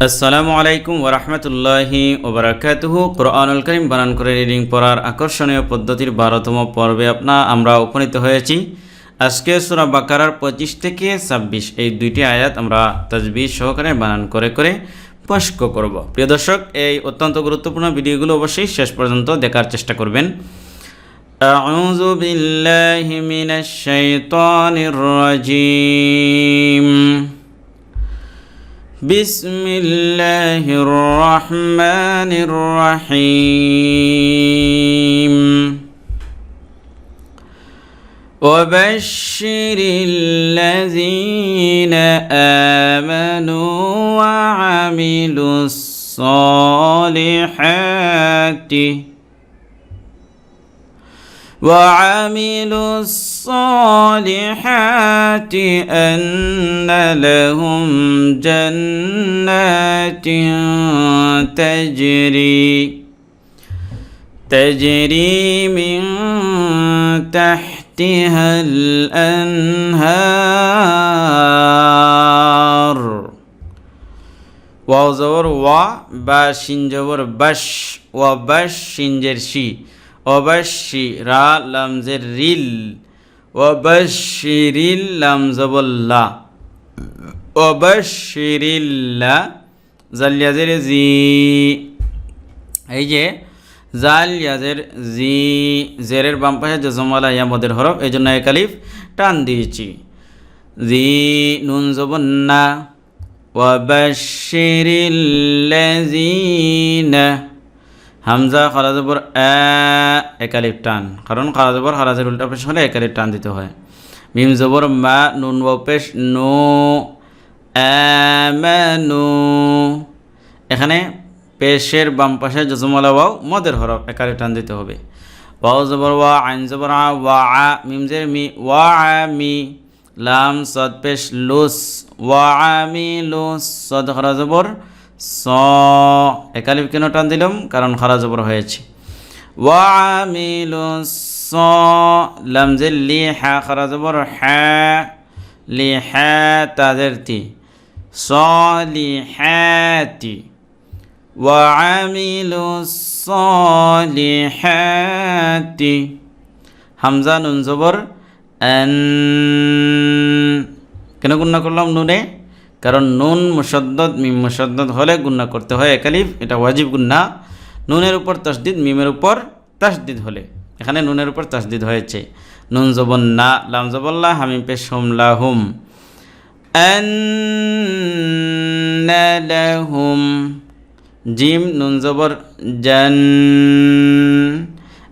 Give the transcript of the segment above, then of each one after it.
আসসালামু আলাইকুম ওরহমতুল্লাহি ওবরাকাতুহু কোরআনুল করিম বানান করে রিডিং পড়ার আকর্ষণীয় পদ্ধতির বারোতম পর্বে আপনা আমরা উপনীত হয়েছি আজকে সুরা বাকারার পঁচিশ থেকে ছাব্বিশ এই দুইটি আয়াত আমরা তাজবিজ সহকারে বানান করে করে পস্ক করব প্রিয় দর্শক এই অত্যন্ত গুরুত্বপূর্ণ ভিডিওগুলো অবশ্যই শেষ পর্যন্ত দেখার চেষ্টা করবেন أعوذ بالله من الشيطان الرجيم بسم الله الرحمن الرحيم. وبشر الذين آمنوا وعملوا الصالحات وعملوا الصالحات الصالحات أن لهم جنات تجري تجري من تحتها الأنهار. واو زور وا با بش وبش شين جرشي وبش را لمزر ريل রিল অবশ্যিরিল লাম জবল্লা। অবশ্যিরিল্লা জালিয়াজের জি। এই যে জাল ইয়াজের জি, জেরের বাম পাশে জজমালা ইয়ামদের হরফ এই জন্য একালিফ টান দিয়েছি। জি, নুন জবন্না। ওয়াবাশিরিল্লাযীনা হামজা খারাজবর আ একালিফ টান। কারণ খারাজবর খারাজের উল্টা পেশ হলে একালিফ টান দিতে হয়। মিম জবর মা, নুন পেশ, নো আমানু এখানে পেশের বাম পাশে জজমলা ওয়াও মদের হরফ একালিফ টান দিতে হবে। ওয়াও জবর ওয়া, আইন জবর আ, ওয়া, আ, মিম জের মি, ওয়া মি। লাম, সদ, পেশ, লুস, ওয়া আমি লুস, সদ খারাজবর স একালিফ কেন টান দিলাম কারণ খারা জবর হয়েছে ওয়ামিলু স লামজে লি হ্যা খারা জবর হ্যা লি হ্যা তাদের তি স লি হ্যাতি وعملوا الصالحات হামজা নুন জবর আন কেন গুণনা করলাম নুনে কারণ নুন মুসদ্দদ মিম মুসদ্দদ হলে গুন্না করতে হয় একালিফ এটা ওয়াজিব গুন্না নুনের উপর তসদিদ, মিমের উপর তাসদিদ হলে। এখানে নুনের উপর তাসদিদ হয়েছে। নুন জবন না, লাম জবল্লা হামিম পেশ হুম হুম। জিম, নুন জবর, জান।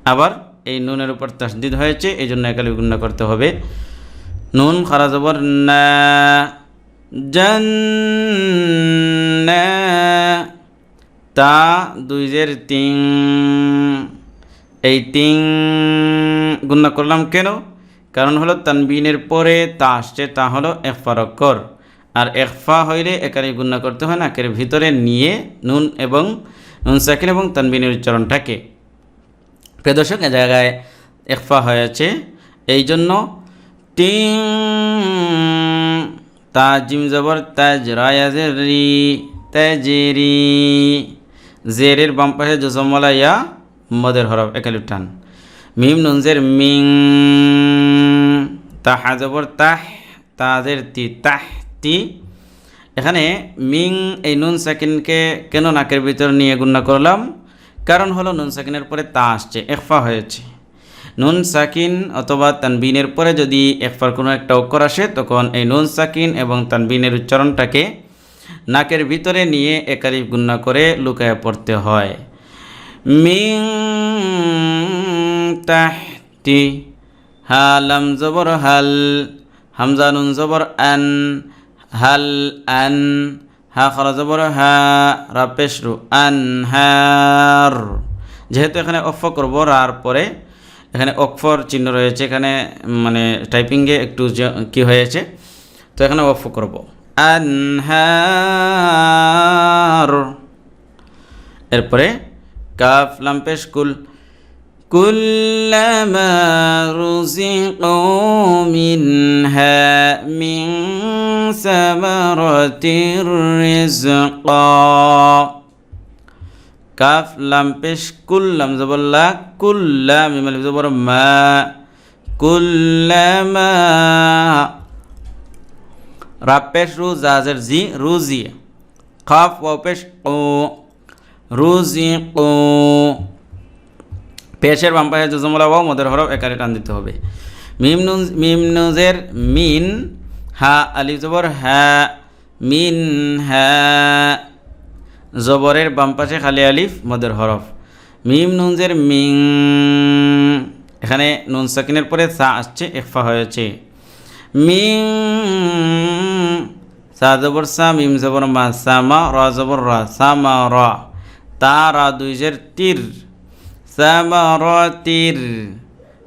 আবার এই নুনের উপর তাসদিদ হয়েছে, এই জন্য একালিফ গুন্না করতে হবে। নুন, খারা জবর, না। জন্না তা দুইজের তিন। এই তিন গুণা করলাম কেন? কারণ হলো তানবিনের পরে তা আসছে, তা হলো একফারকর আর একফা হইলে একারে গুণা করতে হয় না এর ভিতরে নিয়ে, নুন এবং নুন সাকিন এবং তানবিনের উচ্চারণটাকে। প্রদর্শক এ জায়গায় একফা হয়েছে। এই জন্য তিন তাজিম জবর তাজ রায়াজের রি তাজেরি। জেরের বাম পাশে জসমলা ইয়া মদের হরফ একালিপ টান। মিম, নুনজের মিং। তাহা জবর তাহ, তাজের তি, তাহ তি। এখানে মিং, এই নুন সাকিনকে কেন নাকের ভিতর নিয়ে গুণনা করলাম? কারণ হলো নুন সাকিনের পরে তা আসছে একফা হয়েছে। নুন সাকিন অথবা তানবিনের পরে যদি একবার কোনো একটা অক্ষর আসে, তখন এই নুন সাকিন এবং তানবিনের উচ্চারণটাকে নাকের ভিতরে নিয়ে একারিফ গুন্না করে লুকায় পড়তে হয়। মিং তাহতি হালাম জবর হাল, হামজা নুন জবর আন, হাল আন, হা খরা জবর হা রাপেশরু আন, হার। যেহেতু এখানে অফ করব, রার পরে এখানে অক্ষর চিহ্ন রয়েছে এখানে মানে টাইপিংয়ে একটু কি হয়েছে তো এখানে অফ করব আনহার এরপরে কাফ লাম্পেশ কুল كلما رزقوا منها من ثمرة رزقا কাফ, লাম, পেশ কুল্লাম জবল্লা কুল্লা মিম, আলিফ জবর মা। কুল্লামা রা পেশ, রু জাজের জি রুজি কাফ, ওয়াও, পেশ, ও। রুজি ও। পেশের বাম পাশে ওয়াও, মদের হরফ একারে টান দিতে হবে। মিম, নুন, মিম নুজের মিন, হা, আলিফ জবর হা মিন হা জবরের বাম পাশে খালি আলিফ, মদের হরফ। মিম, নুনজের মিং। এখানে নুন সাকিনের পরে সা আসছে এফা হয়েছে। মিং। সা জবর সা, মিম জবর মা সামা র জবর র সামা র। তা, রা দুইজের তীর। সামা র তীর।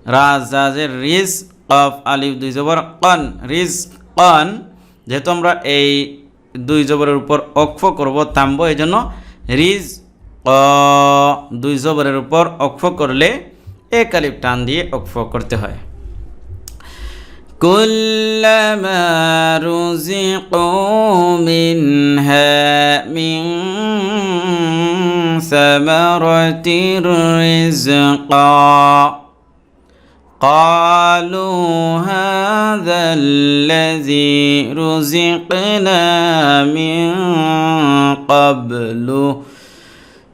রা জাজের রিজ, কফ, আলিফ দুই জবর কন। রিজ কন, যেহেতু আমরা এই দুই জবরের উপর অক্ষ করব থামবো এই জন্য রিজ অ দুই জবরের উপর অক্ষ করলে এক আলিফ টান দিয়ে অক্ষ করতে হয় كلما رزقوا منها من ثمرة رزقا قالوا هذا الذي رزقنا من قبل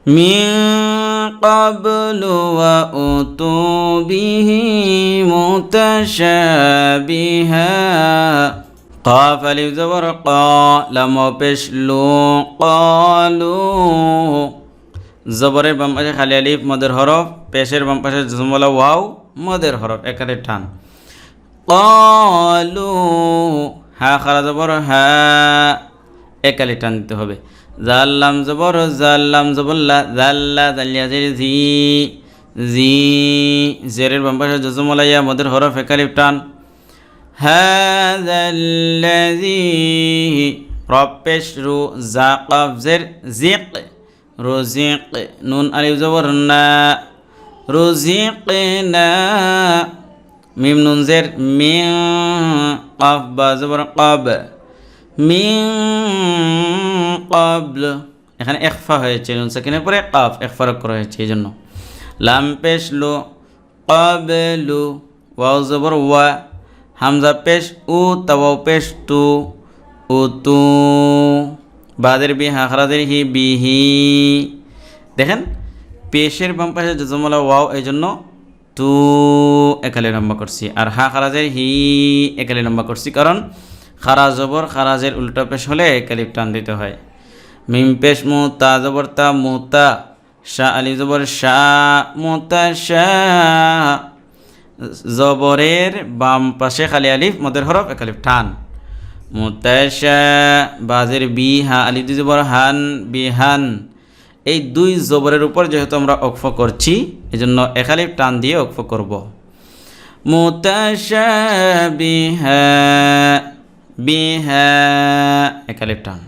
من قبل وأتوا به متشابها. قاف لزورقا لما بشلو قالوا زبر بم خلي الف مدر حرف بشر بم پشر جسم والا واو. মদের হরফ একারে টান। কলু, হা খারা জবর, হা, একালে টান দিতে হবে। জাল্লাম জবর জাল্লাম জবল্লা জাল্লা জাল্লিয়া জের, জি জি, জেরের বাম্পাশা জজমলাইয়া মদের হরফ একালে টান। হ্যাঁ রপেশ রু, জা, কফ, জের, জিক রোজিক নুন, আলিফ, জবর, না। রুজিক না মিম মিন কবল এখানে একফা হয়েছে, নুন পরে কফ একফার করা হয়েছে এই জন্য। লাম পেশ লো কবলু, ওয়াও জবর ওয়া, হামজা পেশ উ, তাওয়াও পেশ তু, উ তু, বাদের বি হাখরাদের হি, বিহি। দেখেন পেশের বাম পাশে জজমলা ওয়াও, এই জন্য তু একালে লম্বা করছি। আর হা খারাজের হি একালে লম্বা করছি, কারণ খারা জবর খারাজের উল্টা পেশ হলে একালিপ টান দিতে হয়। মিম পেশ মু তা জবর তা মুতা শাহ আলি জবর শাহ মুতা শাহ জবরের বাম পাশে খালি আলিফ, মদের হরফ একালিফ টান। মুতাশা বাজের বি হা আলিফ জবর হান বিহান এই দুই জবরের উপর যেহেতু আমরা অক্ফ করছি এজন্য একালিফ টান দিয়ে অক্ফ করব মুতাশা বিহা বিহা একালিফ টান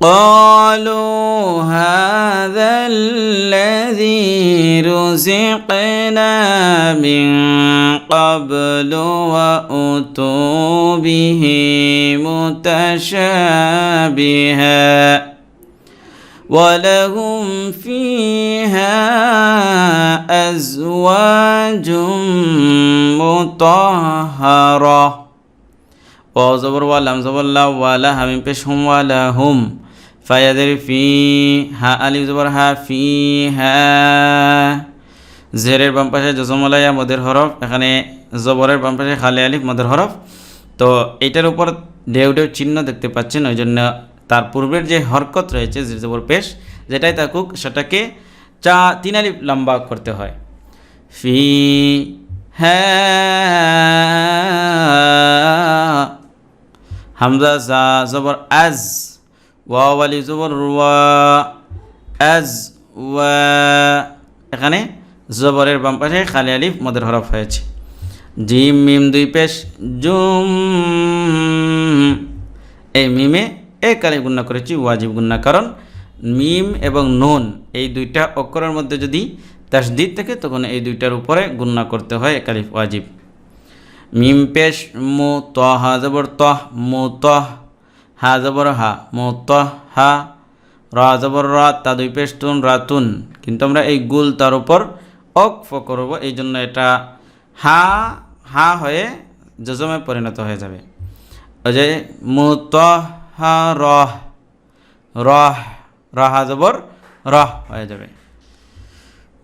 قالوا هذا الذي رزقنا من قبل وأتوا به متشابها ولهم فيها أزواج مطهرة وزبر ولم زبر لا ولا هم بشهم ولا هم ফায়াদের ফি হা আলিফ জবর হা ফি হা জেরের বাম পাশে জজমলাইয়া মদের হরফ এখানে জবরের বাম পাশে খালে আলিফ মদের হরফ তো এটার উপর ঢেউ ঢেউ চিহ্ন দেখতে পাচ্ছেন ওই জন্য তার পূর্বের যে হরকত রয়েছে জবর পেশ, যেটাই থাকুক, সেটাকে চা তিন আলিফ লম্বা করতে হয়। ফি হ্যাঁ হামজা, জা, জবর, আজ, ওয়াও, আলি, জবর ওয়া আজ, ওয়া, এখানে জবরের বাম পাশে খালি আলিফ মদের হরফ হয়েছে। জিম, মিম, দুই পেশ, জুম এই মিমে এক গুণনা করেছি, ওয়াজিব গুণনা কারণ মিম এবং নুন এই দুইটা অক্ষরের মধ্যে যদি তাসদিদ থাকে, তখন এই দুইটার উপরে গুন্না করতে হয় একালিফ ওয়াজিব। মিম পেশ, মু, ত, হা, জবর তহ মু তহ হা, জবর, হা, মু তহ হা, রা, জবর, রা, তা দুই পেশ, তুন রাতুন কিন্তু আমরা এই গুল তার উপর অক্ফ করব, এই জন্য এটা হা হা হয়ে যজমে পরিণত হয়ে যাবে। ওই যে মু, ত হা রহ রহ রাহা জবর রহ হয়ে যাবে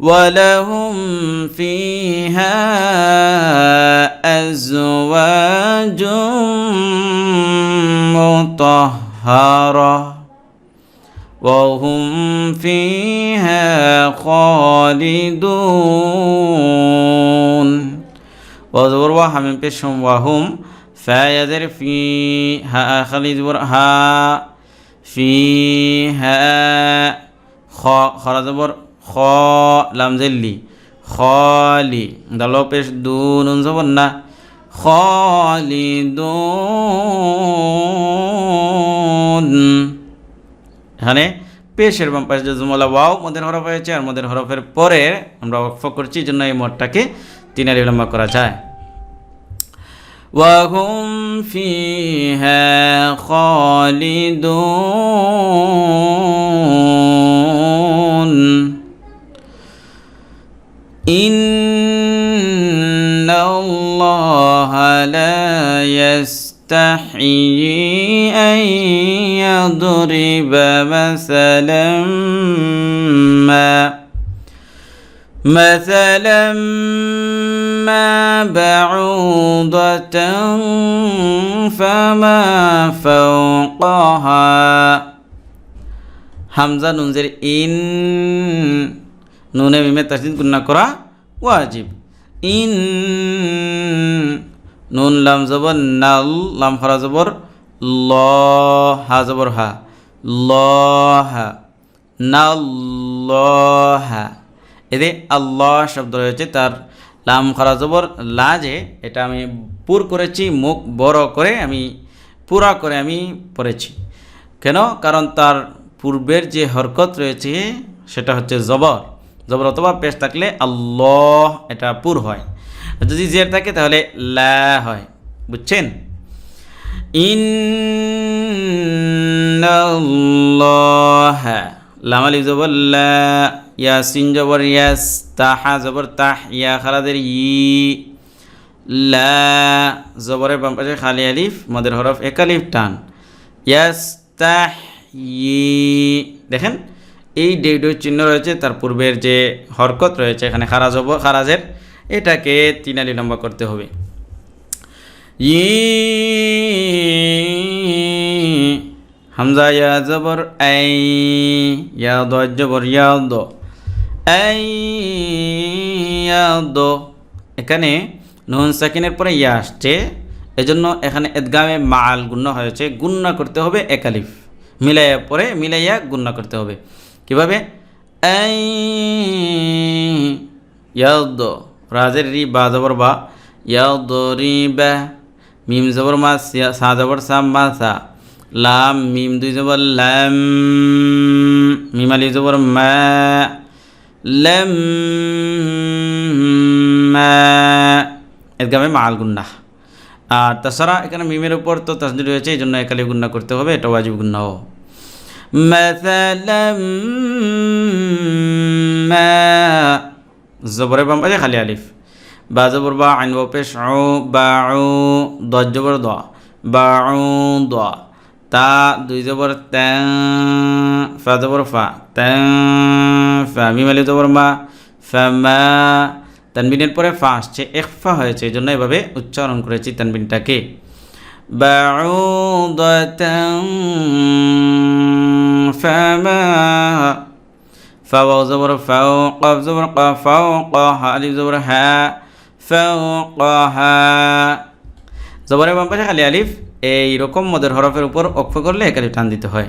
ولهم فيها أزواج مطهرة وهم فيها خالدون وزور وهم بشهم وهم فايدر في ها خالد ها فيها خ خرج بر খ লাম জেল্লি খলি দাল পেশ দু নুন জবর না খালিদুন এখানে পেশের বাম পাশে যে জুমলা ওয়াও মদের হরফ হয়েছে আর মদের হরফের পরে আমরা অক্ষ করছি জন্য এই মদটাকে তিনারি লম্বা করা যায় وهم فيها خالدون. إن الله لا يستحيي أن يضرب مثلا ما مثلا ما بعوضة فما فوقها হামজা নুনজের ইন নুনে মিমে তাসদিদ গুন্না করা ওয়াজিব ইন নুন লাম জবর নাল লাম খরা জবর ল হা জবর হা ল হা নাল হা এতে আল্লাহ শব্দ রয়েছে, তার লাম খরা জবর, লা যে, এটা আমি পুর করেছি, মুখ বড় করে আমি, পুরা করে আমি পড়েছি। কেন? কারণ তার পূর্বের যে হরকত রয়েছে, সেটা হচ্ছে জবর। জবর অথবা পেশ থাকলে আল্লাহ, এটা পুর হয়। যদি জের থাকে, তাহলে লা হয়। বুঝছেন? ইন লামালি জবর লা ইয়াসিন জবর ইয়াস তাহা জবর তাহ, ইয়া খালাদের ই, লা, জবরের বাম পাশে খালি আলিফ, মদের হরফ একালিফ টান। ইয়াস তাহ, ই, দেখেন, এই ডেডো চিহ্ন রয়েছে, তার পূর্বের যে হরকত রয়েছে, এখানে খারাজ হব খারাজের, এটাকে তিনালি লম্বা করতে হবে। ই, হামজা, ইয়া জবর, আই, ইয়া দ, জবর, ইয়া দ। এখানে নুন সাকিনের পরে ইয়া আসছে। এজন্য এখানে এদগামে মাল গুণ্য হয়েছে। গুণ্য করতে হবে একালিফ মিলাইয়া পরে মিলাইয়া গুণ্য করতে হবে। কীভাবে? ইয়াদ। রাজের রি বা জবর বা। ইয়াদ রি বা। মিম জবর মা সা জবর সাম মা সা। লাম মিম দুই জবর লাম। মিম জবর মা। এদগামে মাল গুন্না। আর তাছাড়া এখানে মিমের উপর তো তাসদির রয়েছে এই জন্য একালি গুন্ডা করতে হবে, এটা ওয়াজিব গুন্নাও জবরে বাম পাশে খালি আলিফ। বা জবর বা আইন বা দশ জবর দ, বা দোয়া তা দুই জবর ত্যাং ফা জবর ফা ত্যাং ফা মিমালি জবর মা ফা তানবিনের পরে ফা আসছে একফা হয়েছে এই জন্য এভাবে উচ্চারণ করেছি তানবিনটাকে بعوضة فما فواو زبر فوق قاف زبر قاف فوقها ألف زبر ها فوقها জবরের বাম পাশে খালি আলিফ এই রকম মদের হরফের উপর অক্ষ করলে একালি টান দিতে হয়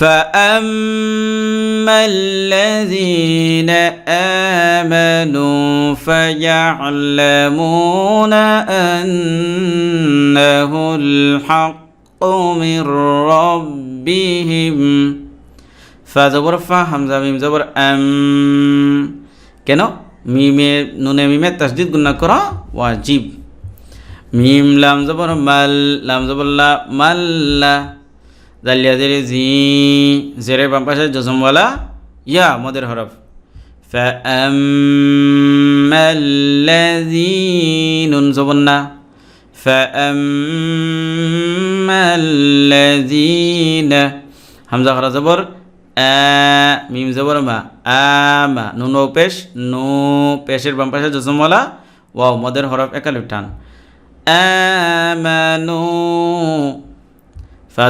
فأما الذين آمنوا فيعلمون أنه الحق من ربهم ফা জবর ফা হামজা মিম জবর এম কেন মিমে নুনে মিমে তাসদিদ গুন্না করা ওয়াজিব মিম লাম জবর মাল লাম জবর লা মাল্লা জালিয়া জেরে জি জেরে বাম পাশে জজমওয়ালা ইয়া মদের হরফ فأما الذين زبنا فأما الذين হামজা খরা জবর আ মিম জবর মা আমা নুন ও পেশ নু পেশের বাম পাশে জজমওয়ালা ওয়াও মদের হরফ একালিফ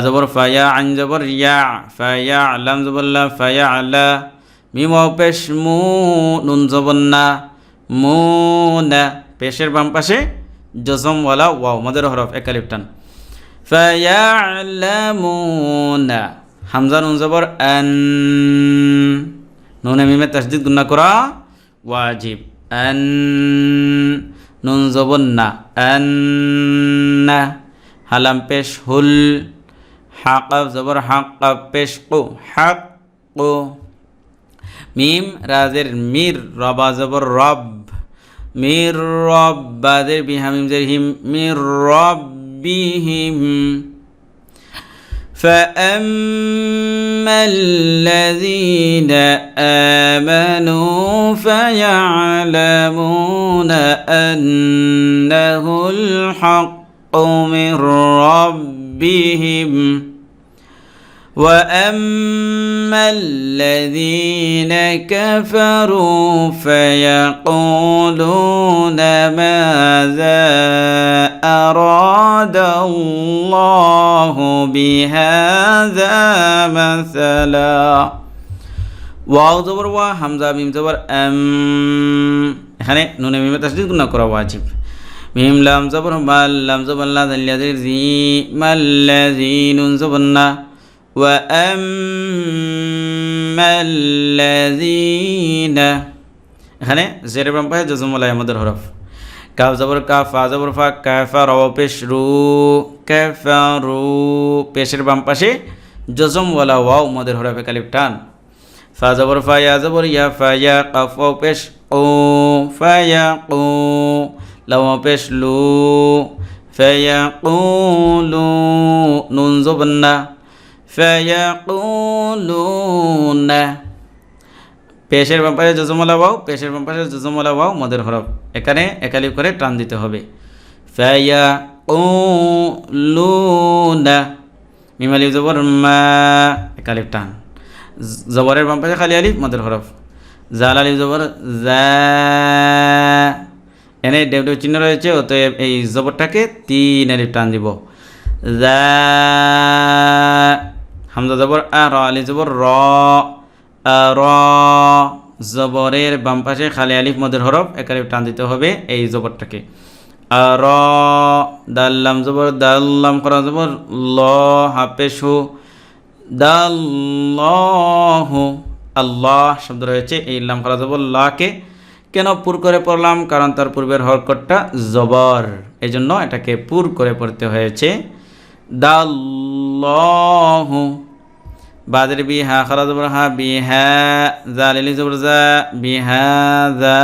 জবর ফায়া আইন জবর ইয়া ফায়া আলাম জবর লা ফায়া আলা মিম ও পেশ মু নুন জবর না মু না পেশের বাম পাশে জজমওয়ালা ওয়াও মদের হরফ একালিফ টান ফায়ালামুনা হামজা নুন জবর আন নুনে মিমে তাসদিদ গুন্না করা ওয়াজিব। আন নুন জবর না আন্না হালাম পেশ হুল হাকাব জবর হাকাব পেশ কু হাক কু মিম রাজের মির রবা জবর রব মির রব বাদের বিহামিম জের হিম মির রব্বিহিম فأما الذين آمنوا فيعلمون أنه الحق من ربهم واما الذين كفروا فيقولون ماذا اراد الله بهذا مثلا ওয়াও জবর ওয়া, হামজা, মিম জবর, এম, এখানে নুনে মিমে তাসদিদ গুণা করা ওয়াজিব। মিম, লাম, জবর, মাল, লাম, জবর, লা দালিয়াদির জি, মাল লাজি নুন, জবর, না। ওয়া, এম মাল্লাযিনা এখানে জেরে বাম পায় জজম জজমলাই আমাদের হরফ। কাফ, জবর, কাফ, ফা, জবর, ফা, কাফা রাও, পেশ, রু, কাফা রু, পেশের বাম পাশে জজম ওয়ালা ওয়াও আমাদের হরফে কালিফ টান। ফা জবর ফা ইয়া জবর ইয়া ফা ইয়া কাফ ওয়াও পেশ ও ফা ইয়া কু লাও পেশ লু ফা ইয়া কু লু নুন জবন্না فيقولون পেশের ব্যাপারে যজমলা বাউ পেশের ব্যাপারে যজমলা বাউ মদের হরফ এখানে একালিপ করে টান দিতে হবে ফায়া ও লুনা মিমালিফ জবর মা একালিপ টান জবরের বাম পাশে খালি আলিফ, মদের হরফ। জাল, আলিফ, জবর, জা। এনে ডেবডেব চিহ্ন রয়েছে, অতএব এই জবরটাকে তিন আলিফ টান দিব। জা। হামজা জবর, আ, র আলি জবর, র। র। জবরের বাম পাশে খালি আলিফ, মদের হরফ একারে টান দিতে হবে এই জবরটাকে। র, দাল্লাম জবর, দাল্লাম করা জবর, ল হাফেশু দাল্লাহু আল্লাহ শব্দ রয়েছে, এই লাম লাকে কেন পুর করে পড়লাম? কারণ তার পূর্বের হরকটটা জবর। এই জন্য এটাকে পুর করে পড়তে হয়েছে। দাল্লাহু বাদের বিহা খারা জবর হা বিহা জালিলি জবর জা বিহা জা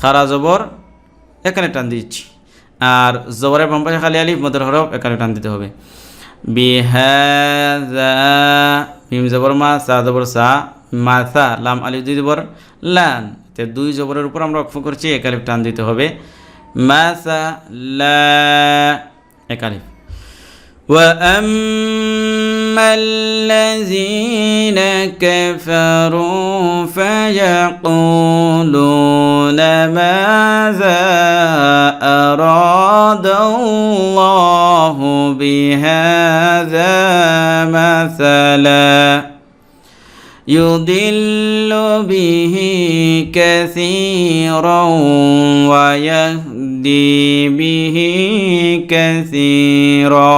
খারা জবর এখানে টান দিচ্ছি আর জবরের বাম খালি আলিফ, মদের হরফ এখানে টান দিতে হবে। বিহাজা মিম জবর মা সা জবর সা মা সা লাম আলিফ দুই জবর লান তে দুই জবরের উপর আমরা অক্ষ করছি এক আলিফ টান দিতে হবে মা সা লা এক আলিফ واما الذين كفروا فيقولون ماذا أراد الله بهذا مثلا يضل به كثيرا ويهدي به كثيرا.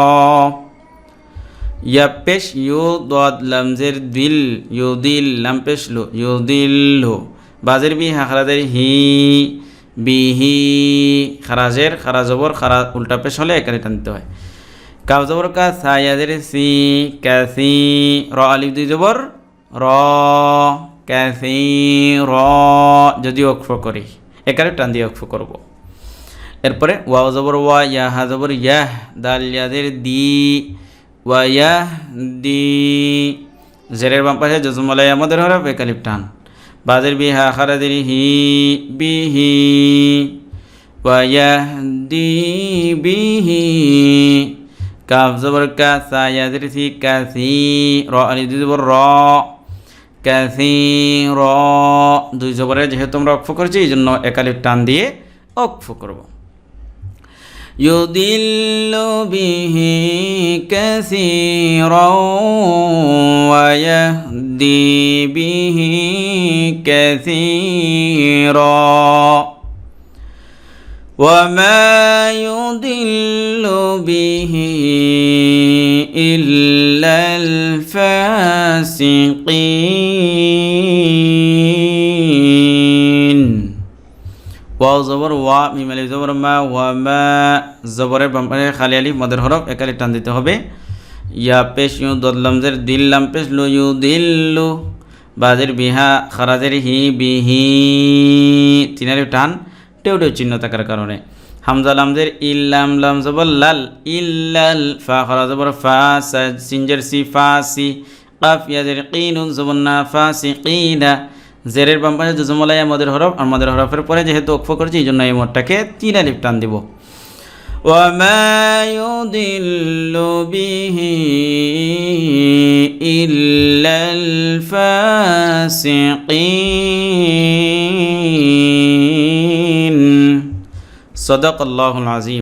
يبش يضاد لمزر دل يضل لم لو يضل بازر بي هي বিহি, খারাজের, খারাজবর খারা উল্টা পেশ হলে এখানে টানতে হয়। কাব জবর কা সায়াজের সি কাসি র আলিফ দুই জবর, র, ক্যাসি, র, যদি অক্ষ করি, একারে টান দিয়ে অক্ষ করব। এরপরে ওয়াও জবর ওয়া ইয়া হা জবর ইয়াহ, দাল ইয়াদের দি, ওয়া ইয়াহ দি, জেরের বাম পাশে জজমালাই আমাদের হরফ একালিপ টান। বাজের বিহা খারাদের হি বিহি ওয়াহদি বিহি। কাফ জবর কা ইয়াদের সি কাসি র আলি জবর র। কাসি র। দুই জবরে যেহেতু আমরা অক্ষ করছি এই জন্য একালিপ টান দিয়ে অক্ষ করব। يضل به كثيرا ويهدي به كثيرا وما يضل به إلا الفاسقين ওয়াও জবর, ওয়া, মিম, আলিফ, জবর, মা, ওয়া, মা, জবরের বামপাশে খালি আলিফ, মদের হরফ, একালি টান দিতে হবে। ইয়া, পেশ, ইউ দদলামজের দিল্লাম পেশ, লু, ইউ দিল্লু বাজের বিহা খারাজের হি বিহি তিনারি টান, টেউ টেউ চিহ্ন থাকার কারণে। হামজা লামজের ইল্লাম লাম জবর, লাল ইল্লাল ফা, খারা, জবর, ফা সিনজের সি, ফা, সি, কাফ ইয়াজের কিনুন, জবর, না, ফা, সি, কিনা। জেরের বাম পাশে জুজমলাই মদের হরফ আর মদের হরফের পরে যেহেতু অক্ষ করছি এই জন্য এই মোটটাকে তিন আলিফ টান দিব وما يضل به إلا الفاسقين صدق الله العظيم